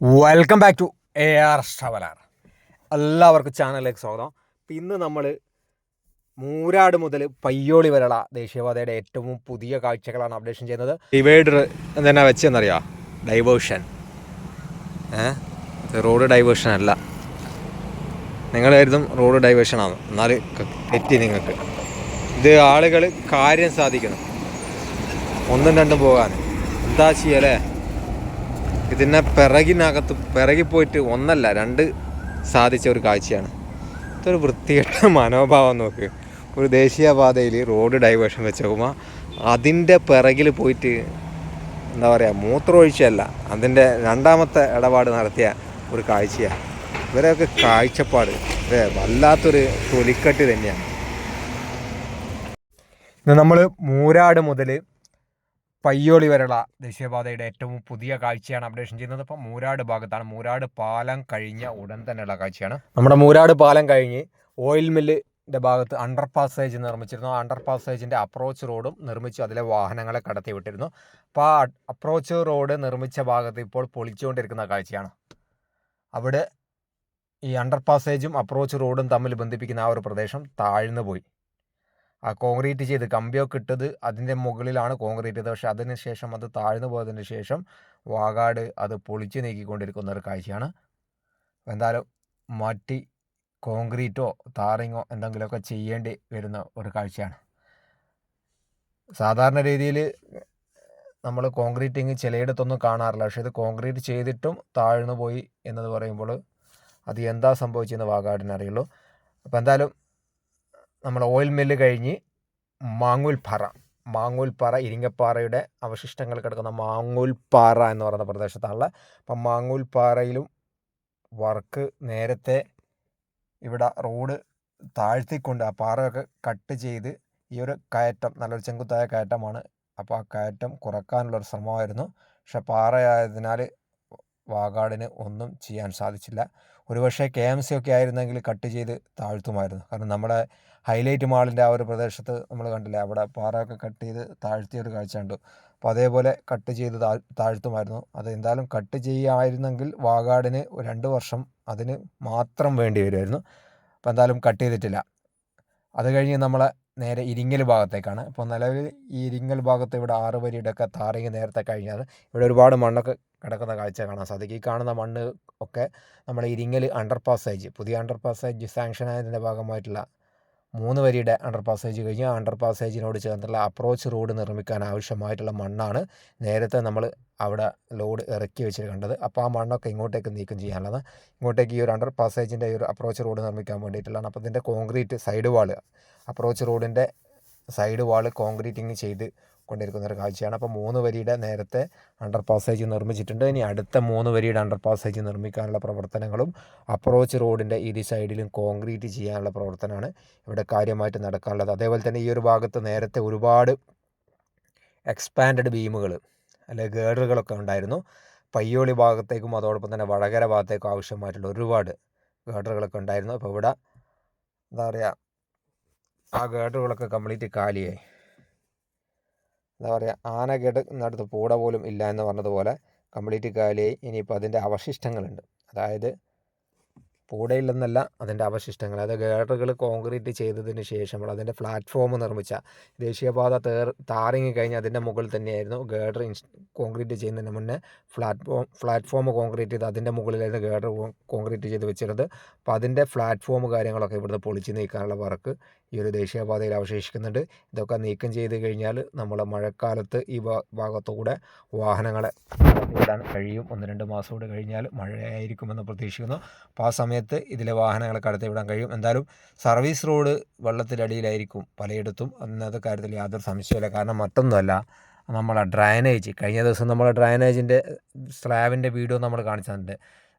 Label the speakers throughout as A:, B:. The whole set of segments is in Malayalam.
A: Welcome back to A R ഷവലാർ എല്ലാവർക്കും ചാനലിലേക്ക് സ്വാഗതം. അപ്പം ഇന്ന് നമ്മൾ മൂരാട് മുതൽ പയ്യോളി വരെയുള്ള ദേശീയപാതയുടെ ഏറ്റവും പുതിയ കാഴ്ചകളാണ് അപ്ഡേഷൻ ചെയ്യുന്നത്. ഡിവൈഡർ എന്തെന്നാ വെച്ചെന്നറിയാം? ഡൈവേർഷൻ റോഡ് ഡൈവേർഷൻ അല്ല. നിങ്ങൾ കരുതും റോഡ് ഡൈവേർഷൻ ആണ്. എന്നാൽ തെറ്റി നിങ്ങൾക്ക്. ഇത് ആളുകൾ കാര്യം സാധിക്കണം. ഒന്നും രണ്ടും പോകാൻ എന്താ ചെയ്യല്ലേ ഇതിനെ പിറകിനകത്ത് പിറകിൽ പോയിട്ട് ഒന്നല്ല രണ്ട് സാധിച്ച ഒരു കാഴ്ചയാണ്. ഇതൊരു വൃത്തികെട്ട മനോഭാവം നോക്ക്. ഒരു ദേശീയപാതയിൽ റോഡ് ഡൈവേർഷൻ വെച്ച് നോക്കുമ്പോൾ അതിന്റെ പിറകിൽ പോയിട്ട് എന്താ പറയുക മൂത്രമൊഴിച്ചല്ല അതിന്റെ രണ്ടാമത്തെ ഇടപാട് നടത്തിയ ഒരു കാഴ്ചയാണ്. ഇവരെയൊക്കെ കാഴ്ചപ്പാട് വല്ലാത്തൊരു തൊലിക്കട്ട് തന്നെയാണ്. നമ്മൾ മൂരാട് മുതൽ പയ്യോളി വരെയുള്ള ദേശീയപാതയുടെ ഏറ്റവും പുതിയ കാഴ്ചയാണ് അപ്ഡേഷൻ ചെയ്യുന്നത്. ഇപ്പം മൂരാട് ഭാഗത്താണ്. മൂരാട് പാലം കഴിഞ്ഞ ഉടൻ തന്നെയുള്ള കാഴ്ചയാണ്. നമ്മുടെ മൂരാട് പാലം കഴിഞ്ഞ് ഓയിൽ മില്ല് മില്ലിന്റെ ഭാഗത്ത് അണ്ടർ പാസേജ് നിർമ്മിച്ചിരുന്നു. അണ്ടർ പാസേജിന്റെ അപ്രോച്ച് റോഡും നിർമ്മിച്ചു. അതിലെ വാഹനങ്ങളെ കടത്തി വിട്ടിരുന്നു. അപ്പോൾ ആ അപ്രോച്ച് റോഡ് നിർമ്മിച്ച ഭാഗത്ത് ഇപ്പോൾ പൊളിച്ചുകൊണ്ടിരിക്കുന്ന കാഴ്ചയാണ്. അവിടെ ഈ അണ്ടർ പാസേജും അപ്രോച്ച് റോഡും തമ്മിൽ ബന്ധിപ്പിക്കുന്ന ആ ഒരു പ്രദേശം താഴ്ന്നു പോയി ആ കോൺക്രീറ്റ് ചെയ്ത് കമ്പിയൊക്കെ ഇട്ടത് അതിന്റെ മുകളിലാണ് കോൺക്രീറ്റ് ചെയ്തത്. പക്ഷേ അതിന് ശേഷം അത് താഴ്ന്നു പോയതിന് ശേഷം വാകാട് അത് പൊളിച്ചു നീക്കിക്കൊണ്ടിരിക്കുന്ന ഒരു കാഴ്ചയാണ്. എന്തായാലും മാറ്റി കോൺക്രീറ്റോ താറിങ്ങോ എന്തെങ്കിലുമൊക്കെ ചെയ്യേണ്ടി വരുന്ന ഒരു കാഴ്ചയാണ്. സാധാരണ രീതിയിൽ നമ്മൾ കോൺക്രീറ്റിങ് ചിലയിടത്തൊന്നും കാണാറില്ല. പക്ഷേ ഇത് കോൺക്രീറ്റ് ചെയ്തിട്ടും താഴ്ന്നു പോയി എന്നത് പറയുമ്പോൾ അത് എന്താ സംഭവിച്ചതെന്ന് വാഗാടിനറിയുള്ളൂ. അപ്പോൾ എന്തായാലും നമ്മൾ ഓയിൽ മില്ല് കഴിഞ്ഞ് മാങ്ങൂൽപ്പാറ. മാങ്ങൂൽപ്പാറ ഇരിങ്ങപ്പാറയുടെ അവശിഷ്ടങ്ങൾ കിടക്കുന്ന മാങ്ങൂൽപ്പാറ എന്ന് പറയുന്ന പ്രദേശത്താണുള്ള അപ്പം മാങ്ങൂൽപ്പാറയിലും വർക്ക് നേരത്തെ ഇവിടെ റോഡ് താഴ്ത്തിക്കൊണ്ട് ആ പാറയൊക്കെ കട്ട് ചെയ്ത് ഈ ഒരു കയറ്റം നല്ലൊരു ചെങ്കുത്തായ കയറ്റമാണ്. അപ്പോൾ ആ കയറ്റം കുറക്കാനുള്ളൊരു ശ്രമമായിരുന്നു. പക്ഷെ പാറയായതിനാൽ വാഗാടിന് ഒന്നും ചെയ്യാൻ സാധിച്ചില്ല. ഒരുപക്ഷെ കെ എം സി ഒക്കെ ആയിരുന്നെങ്കിൽ കട്ട് ചെയ്ത് താഴ്ത്തുമായിരുന്നു. കാരണം നമ്മുടെ ഹൈലൈറ്റ് മാളിന്റെ ആ ഒരു പ്രദേശത്ത് നമ്മൾ കണ്ടില്ലേ? അവിടെ പാറയൊക്കെ കട്ട് ചെയ്ത് താഴ്ത്തിയ ഒരു കാഴ്ച ഉണ്ട് അപ്പോൾ അതേപോലെ കട്ട് ചെയ്ത് താഴ് താഴ്ത്തുമായിരുന്നു. അത് എന്തായാലും കട്ട് ചെയ്യുമായിരുന്നെങ്കിൽ വാഗാടിന് രണ്ട് വർഷം അതിന് മാത്രം വേണ്ടി വരുമായിരുന്നു അപ്പോൾ എന്തായാലും കട്ട് ചെയ്തിട്ടില്ല. അത് കഴിഞ്ഞ് നമ്മളെ നേരെ ഇരിങ്ങൽ ഭാഗത്തേക്കാണ്. അപ്പോൾ നിലവിൽ ഈ ഇരിങ്ങൽ ഭാഗത്ത് ഇവിടെ ആറ് വരിയുടെ ഒക്കെ താറിങ് നേരത്തെ കഴിഞ്ഞാൽ ഇവിടെ ഒരുപാട് മണ്ണൊക്കെ കിടക്കുന്ന കാഴ്ച കാണാൻ സാധിക്കും. ഈ കാണുന്ന മണ്ണ് ഒക്കെ നമ്മുടെ ഇരിങ്ങൽ അണ്ടർ പാസേജ് പുതിയ അണ്ടർ പാസേജ് സാങ്ഷൻ ആയതിന്റെ ഭാഗമായിട്ടുള്ള മൂന്ന് വരിയുടെ അണ്ടർ പാസേജ് കഴിഞ്ഞ്. അണ്ടർ പാസേജിനോട് ചേർന്നുള്ള അപ്രോച്ച് റോഡ് നിർമ്മിക്കാൻ ആവശ്യമായിട്ടുള്ള മണ്ണാണ് നേരത്തെ നമ്മൾ അവിടെ ലോഡ് ഇറക്കി വെച്ചിട്ട് കണ്ടത്. അപ്പോൾ ആ മണ്ണൊക്കെ ഇങ്ങോട്ടേക്ക് നീക്കം ചെയ്യാനുള്ളത് ഇങ്ങോട്ടേക്ക് ഈ ഒരു അണ്ടർ പാസേജിന്റെ ഈ ഒരു അപ്രോച്ച് റോഡ് നിർമ്മിക്കാൻ വേണ്ടിയിട്ടുള്ളതാണ്. അപ്പോൾ ഇതിന്റെ കോൺക്രീറ്റ് സൈഡ് വാൾ അപ്രോച്ച് റോഡിന്റെ സൈഡ് വാൾ കോൺക്രീറ്റിങ് ചെയ്ത് കൊണ്ടിരിക്കുന്ന ഒരു കാഴ്ചയാണ്. അപ്പോൾ മൂന്ന് വരിയുടെ നേരത്തെ അണ്ടർ പാസേജ് നിർമ്മിച്ചിട്ടുണ്ട്. ഇനി അടുത്ത മൂന്ന് വരിയുടെ അണ്ടർ പാസേജ് നിർമ്മിക്കാനുള്ള പ്രവർത്തനങ്ങളും അപ്രോച്ച് റോഡിന്റെ ഇരു സൈഡിലും കോൺക്രീറ്റ് ചെയ്യാനുള്ള പ്രവർത്തനമാണ് ഇവിടെ കാര്യമായിട്ട് നടക്കാനുള്ളത്. അതേപോലെ തന്നെ ഈ ഒരു ഭാഗത്ത് നേരത്തെ ഒരുപാട് എക്സ്പാൻഡഡ് ബീമുകൾ അല്ലെ ഗേഡറുകളൊക്കെ ഉണ്ടായിരുന്നു. പയ്യോളി ഭാഗത്തേക്കും അതോടൊപ്പം തന്നെ വടകര ഭാഗത്തേക്കും ആവശ്യമായിട്ടുള്ള ഒരുപാട് ഗേഡറുകളൊക്കെ ഉണ്ടായിരുന്നു. അപ്പോൾ ഇവിടെ എന്താ പറയുക ആ ഗേഡറുകളൊക്കെ കംപ്ലീറ്റ് കാലിയായി. എന്താ പറയുക ആന കിടക്കുന്നിടത്ത് പൂട പോലും ഇല്ല എന്ന് പറഞ്ഞതുപോലെ കംപ്ലീറ്റ് കാലിയായി. ഇനിയിപ്പോൾ അതിന്റെ അവശിഷ്ടങ്ങളുണ്ട്. അതായത് പൂടയില്ലെന്നല്ല അതിന്റെ അവശിഷ്ടങ്ങൾ. അതായത് ഗേഡറുകൾ കോൺക്രീറ്റ് ചെയ്തതിന് ശേഷം അതിന്റെ പ്ലാറ്റ്ഫോം നിർമ്മിച്ച ദേശീയപാത തേർ താറിങ്ങി കഴിഞ്ഞ് അതിന്റെ മുകളിൽ തന്നെയായിരുന്നു ഗേഡർ കോൺക്രീറ്റ് ചെയ്യുന്നതിന് മുന്നേ പ്ലാറ്റ്ഫോം പ്ലാറ്റ്ഫോം കോൺക്രീറ്റ് ചെയ്ത് അതിന്റെ മുകളിലായിരുന്നു ഗേഡർ കോൺക്രീറ്റ് ചെയ്ത് വെച്ചിരുന്നത്. അപ്പോൾ അതിന്റെ പ്ലാറ്റ്ഫോം കാര്യങ്ങളൊക്കെ ഇവിടുന്ന് പൊളിച്ച് നീക്കാനുള്ള വർക്ക് ഈ ഒരു ദേശീയപാതയിൽ അവശേഷിക്കുന്നുണ്ട്. ഇതൊക്കെ നീക്കം ചെയ്ത് കഴിഞ്ഞാൽ നമ്മൾ മഴക്കാലത്ത് ഈ ഭാഗത്തുകൂടെ വാഹനങ്ങളെ വിടാൻ കഴിയും. ഒന്ന് രണ്ട് മാസം കൂടെ കഴിഞ്ഞാൽ മഴയായിരിക്കുമെന്ന് പ്രതീക്ഷിക്കുന്നു. അപ്പോൾ ആ സമയത്ത് ഇതിലെ വാഹനങ്ങളെ കടത്തി വിടാൻ കഴിയും. എന്തായാലും സർവീസ് റോഡ് വെള്ളത്തിലടിയിലായിരിക്കും പലയിടത്തും. അന്നത്തെ കാര്യത്തിൽ യാതൊരു സംശയമില്ല കാരണം മറ്റൊന്നുമല്ല നമ്മളെ ഡ്രൈനേജ് കഴിഞ്ഞ ദിവസം നമ്മളെ ഡ്രൈനേജിന്റെ സ്ലാബിന്റെ വീഡിയോ നമ്മൾ കാണിച്ചിട്ടുണ്ട്.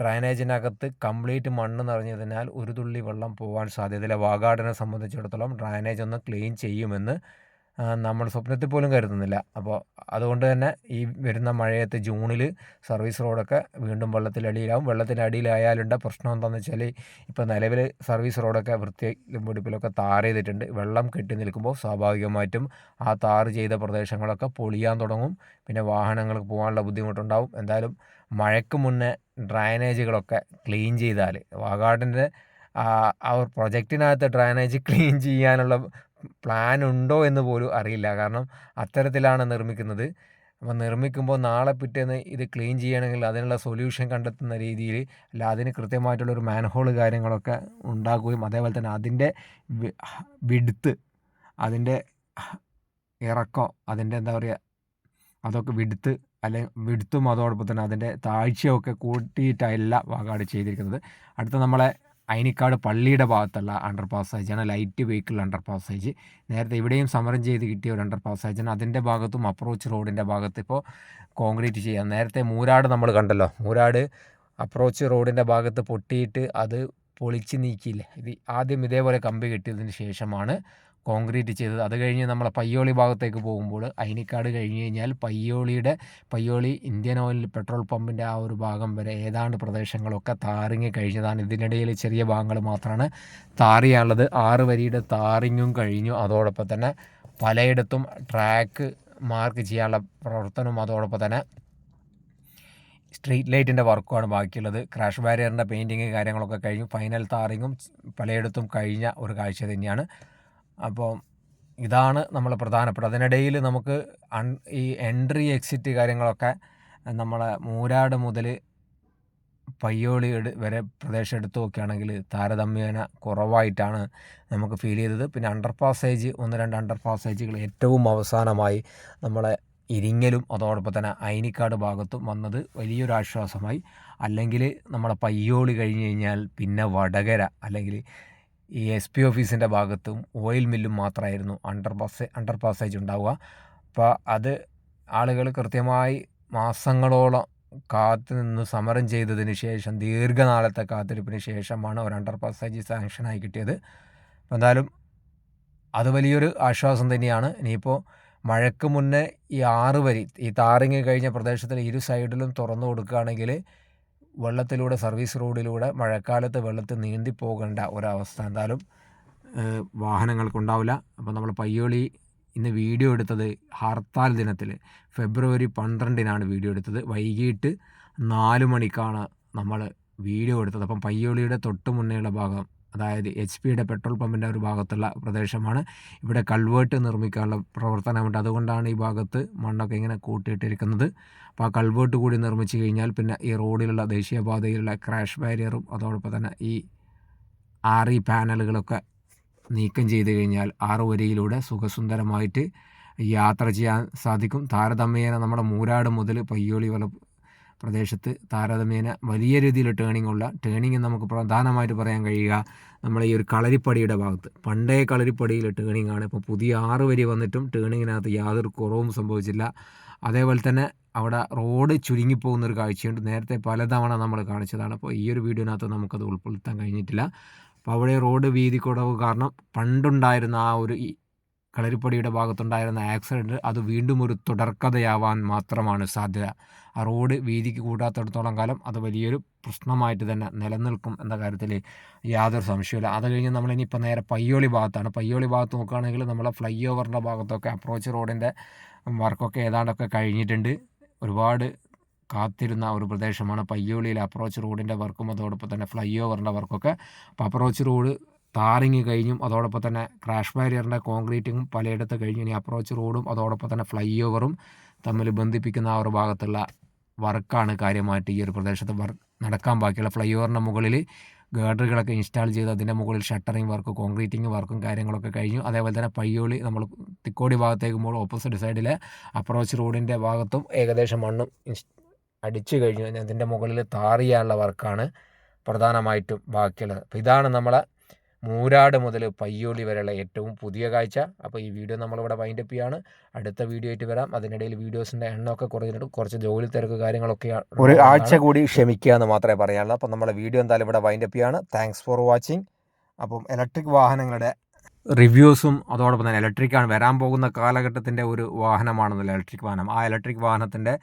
A: ഡ്രൈനേജിനകത്ത് കംപ്ലീറ്റ് മണ്ണ് നിറഞ്ഞതിനാൽ ഒരു തുള്ളി വെള്ളം പോകാൻ സാധ്യതയില്ല. വാഗാടിനെ സംബന്ധിച്ചിടത്തോളം ഡ്രൈനേജ് ഒന്ന് ക്ലീൻ ചെയ്യുമെന്ന് നമ്മൾ സ്വപ്നത്തിൽ പോലും കരുതുന്നില്ല. അപ്പോൾ അതുകൊണ്ട് തന്നെ ഈ വരുന്ന മഴയത്ത് ജൂണിൽ സർവീസ് റോഡൊക്കെ വീണ്ടും വെള്ളത്തിലടിയിലാവും. വെള്ളത്തിനടിയിലായാലുണ്ട് പ്രശ്നം എന്താണെന്ന് വെച്ചാൽ ഇപ്പോൾ നിലവിൽ സർവീസ് റോഡൊക്കെ വൃത്തിയിലും പിടിപ്പിലൊക്കെ താർ ചെയ്തിട്ടുണ്ട് വെള്ളം കെട്ടി നിൽക്കുമ്പോൾ സ്വാഭാവികമായിട്ടും ആ താർ ചെയ്ത പ്രദേശങ്ങളൊക്കെ പൊളിയാൻ തുടങ്ങും. പിന്നെ വാഹനങ്ങൾക്ക് പോകാനുള്ള ബുദ്ധിമുട്ടുണ്ടാവും. എന്തായാലും മഴയ്ക്ക് മുന്നേ ഡ്രൈനേജുകളൊക്കെ ക്ലീൻ ചെയ്താൽ വാഗാടിന്റെ ആ ഒരു പ്രൊജക്റ്റിനകത്ത് ഡ്രൈനേജ് ക്ലീൻ ചെയ്യാനുള്ള പ്ലാൻ ഉണ്ടോ എന്ന് പോലും അറിയില്ല. കാരണം അത്തരത്തിലാണ് നിർമ്മിക്കുന്നത്. അപ്പോൾ നിർമ്മിക്കുമ്പോൾ നാളെ പിറ്റേന്ന് ഇത് ക്ലീൻ ചെയ്യണമെങ്കിൽ അതിനുള്ള സൊല്യൂഷൻ കണ്ടെത്തുന്ന രീതിയിൽ അല്ല അതിന് കൃത്യമായിട്ടുള്ളൊരു മാൻഹോൾ കാര്യങ്ങളൊക്കെ ഉണ്ടാക്കുകയും അതേപോലെ തന്നെ അതിന്റെ വിടുത്ത് അതിന്റെ ഇറക്കം അതിന്റെ എന്താ പറയുക അതൊക്കെ വിടുത്ത് അല്ലെങ്കിൽ വിടുത്തും അതോടൊപ്പം തന്നെ അതിന്റെ താഴ്ചയൊക്കെ കൂട്ടിയിട്ടല്ല വാഗാട് ചെയ്തിരിക്കുന്നത്. അടുത്ത നമ്മളെ അയനിക്കാട് പള്ളിയുടെ ഭാഗത്തുള്ള അണ്ടർ പാസേജാണ് ലൈറ്റ് വെഹിക്കിൾ അണ്ടർ പാസേജ് നേരത്തെ ഇവിടെയും സമരം ചെയ്ത് കിട്ടിയ ഒരു അണ്ടർ പാസേജാണ് അതിന്റെ ഭാഗത്തും അപ്രോച്ച് റോഡിന്റെ ഭാഗത്ത് ഇപ്പോൾ കോൺക്രീറ്റ് ചെയ്യാം. നേരത്തെ മൂരാട് നമ്മൾ കണ്ടല്ലോ. മൂരാട് അപ്രോച്ച് റോഡിന്റെ ഭാഗത്ത് പൊട്ടിയിട്ട് അത് പൊളിച്ച് നീക്കിയില്ല? ഇത് ആദ്യം ഇതേപോലെ കമ്പി കെട്ടിയതിന് ശേഷമാണ് കോൺക്രീറ്റ് ചെയ്തത്. അത് കഴിഞ്ഞ് നമ്മളെ പയ്യോളി ഭാഗത്തേക്ക് പോകുമ്പോൾ അയിനിക്കാട് കഴിഞ്ഞ് കഴിഞ്ഞാൽ പയ്യോളിയുടെ പയ്യോളി ഇന്ത്യൻ ഓയിൽ പെട്രോൾ പമ്പിന്റെ ആ ഒരു ഭാഗം വരെ ഏതാണ്ട് പ്രദേശങ്ങളൊക്കെ താറിങ്ങി കഴിഞ്ഞതാണ്. ഇതിനിടയിൽ ചെറിയ ഭാഗങ്ങൾ മാത്രമാണ് താറിയാനുള്ളത് ആറ് വരിയുടെ താറിങ്ങും കഴിഞ്ഞു. അതോടൊപ്പം തന്നെ പലയിടത്തും ട്രാക്ക് മാർക്ക് ചെയ്യാനുള്ള പ്രവർത്തനവും അതോടൊപ്പം തന്നെ സ്ട്രീറ്റ് ലൈറ്റിന്റെ വർക്കുമാണ് ബാക്കിയുള്ളത്. ക്രാഷ് ബാരിയറിന്റെ പെയിന്റിങ് കാര്യങ്ങളൊക്കെ കഴിഞ്ഞു. ഫൈനൽ താറിങ്ങും പലയിടത്തും കഴിഞ്ഞ ഒരു കാഴ്ച തന്നെയാണ്. അപ്പോൾ ഇതാണ് നമ്മൾ പ്രധാനപ്പെട്ട അതിനിടയിൽ നമുക്ക് അൺ ഈ എൻട്രി എക്സിറ്റ് കാര്യങ്ങളൊക്കെ നമ്മളെ മൂരാട് മുതൽ പയ്യോളി വരെ പ്രദേശം എടുത്തു നോക്കുകയാണെങ്കിൽ താരതമ്യേന കുറവായിട്ടാണ് നമുക്ക് ഫീൽ ചെയ്തത്. പിന്നെ അണ്ടർ പാസേജ് ഒന്ന് രണ്ട് അണ്ടർ പാസേജുകൾ ഏറ്റവും അവസാനമായി നമ്മളെ ഇരിങ്ങലും അതോടൊപ്പം തന്നെ അയനിക്കാട് ഭാഗത്തും വന്നത് വലിയൊരു ആശ്വാസമായി. അല്ലെങ്കിൽ നമ്മളെ പയ്യോളി കഴിഞ്ഞ് കഴിഞ്ഞാൽ പിന്നെ വടകര അല്ലെങ്കിൽ ഈ എസ് പി ഓഫീസിന്റെ ഭാഗത്തും ഓയിൽ മില്ലും മാത്രമായിരുന്നു അണ്ടർ പാസ് അണ്ടർ പാസേജ് ഉണ്ടാവുക. അപ്പോൾ അത് ആളുകൾ കൃത്യമായി മാസങ്ങളോളം കാത്തു നിന്ന് സമരം ചെയ്തതിന് ശേഷം ദീർഘനാളത്തെ കാത്തിരിപ്പിന് ശേഷമാണ് ഒരു അണ്ടർ പാസേജ് സാങ്ഷനായി കിട്ടിയത്. എന്തായാലും അത് വലിയൊരു ആശ്വാസം തന്നെയാണ്. ഇനിയിപ്പോൾ മഴയ്ക്ക് മുന്നേ ഈ ആറ് വരി ഈ താറിങ്ങി കഴിഞ്ഞ പ്രദേശത്തിൽ ഇരു സൈഡിലും തുറന്നു കൊടുക്കുകയാണെങ്കിൽ വെള്ളത്തിലൂടെ സർവീസ് റോഡിലൂടെ മഴക്കാലത്ത് വെള്ളത്തിൽ നീന്തി പോകേണ്ട ഒരവസ്ഥ എന്തായാലും വാഹനങ്ങൾക്കുണ്ടാവില്ല. അപ്പോൾ നമ്മൾ പയ്യോളി ഇന്ന് വീഡിയോ എടുത്തത് ഹർത്താൽ ദിനത്തിൽ. ഫെബ്രുവരി പന്ത്രണ്ടിനാണ് വീഡിയോ എടുത്തത്. വൈകിട്ട് നാല് മണിക്കാണ് നമ്മൾ വീഡിയോ എടുത്തത്. അപ്പം പയ്യോളിയുടെ തൊട്ട് മുന്നേയുള്ള ഭാഗം അതായത് എച്ച് പിയുടെ പെട്രോൾ പമ്പിന്റെ ഒരു ഭാഗത്തുള്ള പ്രദേശമാണ്. ഇവിടെ കൾവേർട്ട് നിർമ്മിക്കാനുള്ള പ്രവർത്തനമുണ്ട്. അതുകൊണ്ടാണ് ഈ ഭാഗത്ത് മണ്ണൊക്കെ ഇങ്ങനെ കൂട്ടിയിട്ടിരിക്കുന്നത്. അപ്പോൾ ആ കൾവേർട്ട് കൂടി നിർമ്മിച്ചു കഴിഞ്ഞാൽ പിന്നെ ഈ റോഡിലുള്ള ദേശീയപാതയിലുള്ള ക്രാഷ് ബാരിയറും അതോടൊപ്പം തന്നെ ഈ ആറി പാനലുകളൊക്കെ നീക്കം ചെയ്ത് കഴിഞ്ഞാൽ ആറ് വരിയിലൂടെ സുഖസുന്ദരമായിട്ട് യാത്ര ചെയ്യാൻ സാധിക്കും. താരതമ്യേന നമ്മുടെ മൂരാട് മുതൽ പയ്യോളി വല പ്രദേശത്ത് താരതമ്യേന വലിയ രീതിയിൽ ടേണിംഗ് ഉള്ള ടേണിംഗ് നമുക്ക് പ്രധാനമായിട്ട് പറയാൻ കഴിയുക നമ്മളെ ഈ ഒരു കളരിപ്പടിയുടെ ഭാഗത്ത്. പണ്ടേ കളരിപ്പടിയിൽ ടേണിംഗ് ആണ്. ഇപ്പോൾ പുതിയ ആറ് വരി വന്നിട്ടും ടേണിങ്ങിനകത്ത് യാതൊരു കുറവും സംഭവിച്ചില്ല. അതേപോലെ തന്നെ അവിടെ റോഡ് ചുരുങ്ങിപ്പോകുന്ന ഒരു കാഴ്ചയുണ്ട്. നേരത്തെ പലതവണ നമ്മൾ കാണിച്ചതാണ്. അപ്പോൾ ഈ ഒരു വീഡിയോനകത്ത് നമുക്കത് ഉൾപ്പെടുത്താൻ കഴിഞ്ഞിട്ടില്ല. അപ്പോൾ അവിടെ റോഡ് വീതി കുറവ് കാരണം പണ്ടുണ്ടായിരുന്ന ആ ഒരു കളരിപ്പടിയുടെ ഭാഗത്തുണ്ടായിരുന്ന ആക്സിഡന്റ് അത് വീണ്ടും ഒരു തുടർക്കഥയാവാൻ മാത്രമാണ് സാധ്യത. ആ റോഡ് വീതിക്ക് കൂട്ടാത്തടത്തോളം കാലം അത് വലിയൊരു പ്രശ്നമായിട്ട് തന്നെ നിലനിൽക്കും എന്ന കാര്യത്തിൽ യാതൊരു സംശയമില്ല അത് കഴിഞ്ഞ് നമ്മൾ ഇനിയിപ്പോൾ നേരെ പയ്യോളി ഭാഗത്താണ്. പയ്യോളി ഭാഗത്ത് നോക്കുകയാണെങ്കിൽ നമ്മളെ ഫ്ലൈ ഓവറിന്റെ ഭാഗത്തൊക്കെ അപ്രോച്ച് റോഡിന്റെ വർക്കൊക്കെ ഏതാണ്ടൊക്കെ കഴിഞ്ഞിട്ടുണ്ട്. ഒരുപാട് കാത്തിരുന്ന ഒരു പ്രദേശമാണ് പയ്യോളിയിലെ അപ്രോച്ച് റോഡിന്റെ വർക്കും അതോടൊപ്പം തന്നെ ഫ്ലൈ ഓവറിന്റെ വർക്കൊക്കെ. അപ്പോൾ അപ്രോച്ച് റോഡ് ടാറിങ് കഴിഞ്ഞും അതോടൊപ്പം തന്നെ ക്രാഷ് ബാരിയറിന്റെ കോൺക്രീറ്റിങ്ങും പലയിടത്ത് കഴിഞ്ഞു ഇനി അപ്രോച്ച് റോഡും അതോടൊപ്പം തന്നെ ഫ്ലൈ ഓവറും തമ്മിൽ ബന്ധിപ്പിക്കുന്ന ആ ഒരു ഭാഗത്തുള്ള വർക്കാണ് കാര്യമായിട്ട് ഈ ഒരു പ്രദേശത്ത് വർക്ക് നടക്കാൻ ബാക്കിയുള്ള. ഫ്ലൈ ഓവറിന്റെ മുകളിൽ ഗേഡറുകളൊക്കെ ഇൻസ്റ്റാൾ ചെയ്ത് അതിന്റെ മുകളിൽ ഷട്ടറിങ് വർക്ക് കോൺക്രീറ്റിംഗ് വർക്കും കാര്യങ്ങളൊക്കെ കഴിഞ്ഞു. അതേപോലെ തന്നെ പയ്യോളി നമ്മൾ തിക്കോടി ഭാഗത്തേക്ക് പോകുമ്പോൾ ഓപ്പോസിറ്റ് സൈഡിലെ അപ്രോച്ച് റോഡിന്റെ ഭാഗത്തും ഏകദേശം മണ്ണും അടിച്ചു കഴിഞ്ഞു. അതിന്റെ മുകളിൽ താറിയാനുള്ള വർക്കാണ് പ്രധാനമായിട്ടും ബാക്കിയുള്ളത്. അപ്പോൾ ഇതാണ് നമ്മളെ മൂരാട് മുതൽ പയ്യോളി വരെയുള്ള ഏറ്റവും പുതിയ കാഴ്ച. അപ്പോൾ ഈ വീഡിയോ നമ്മളിവിടെ വൈൻഡപ്പ് ചെയ്യാണ്. അടുത്ത വീഡിയോ ആയിട്ട് വരാം. അതിനിടയിൽ വീഡിയോസിന്റെ എണ്ണമൊക്കെ കുറഞ്ഞിട്ട് കുറച്ച് ജോലി തിരക്ക് കാര്യങ്ങളൊക്കെയാണ് ഒരു ആഴ്ച കൂടി ക്ഷമിക്കുക എന്ന് മാത്രമേ പറയാനുള്ളൂ. അപ്പോൾ നമ്മുടെ വീഡിയോ എന്തായാലും ഇവിടെ വൈൻഡ് അപ്പ് ചെയ്യാണ്. താങ്ക്സ് ഫോർ വാച്ചിങ് അപ്പം ഇലക്ട്രിക് വാഹനങ്ങളുടെ റിവ്യൂസും അതോടൊപ്പം തന്നെ ഇലക്ട്രിക് ഇലക്ട്രിക്കാണ് വരാൻ പോകുന്ന കാലഘട്ടത്തിന്റെ ഒരു വാഹനമാണെന്നല്ലോ ഇലക്ട്രിക് വാഹനം. ആ ഇലക്ട്രിക് വാഹനത്തിന്റെ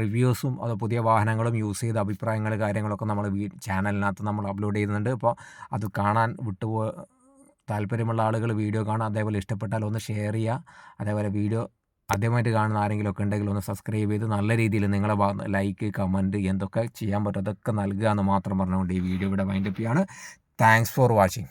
A: റിവ്യൂസും അത് പുതിയ വാഹനങ്ങളും യൂസ് ചെയ്ത അഭിപ്രായങ്ങൾ കാര്യങ്ങളൊക്കെ നമ്മൾ ചാനലിനകത്ത് നമ്മൾ അപ്ലോഡ് ചെയ്യുന്നുണ്ട്. അപ്പോൾ അത് കാണാൻ വിട്ടുപോ താല്പര്യമുള്ള ആളുകൾ വീഡിയോ കാണാം അതേപോലെ ഇഷ്ടപ്പെട്ടാൽ ഒന്ന് ഷെയർ ചെയ്യുക. അതേപോലെ വീഡിയോ ആദ്യമായിട്ട് കാണുന്ന ആരെങ്കിലുമൊക്കെ ഉണ്ടെങ്കിൽ ഒന്ന് സബ്സ്ക്രൈബ് ചെയ്ത് നല്ല രീതിയിൽ നിങ്ങളെ ലൈക്ക് കമന്റ് എന്തൊക്കെ ചെയ്യാൻ പറ്റും അതൊക്കെ നൽകുക എന്ന് മാത്രം പറഞ്ഞുകൊണ്ട് ഈ വീഡിയോ ഇവിടെ വൈൻഡപ്പ് ചെയ്യാണ് താങ്ക്സ് ഫോർ വാച്ചിങ്.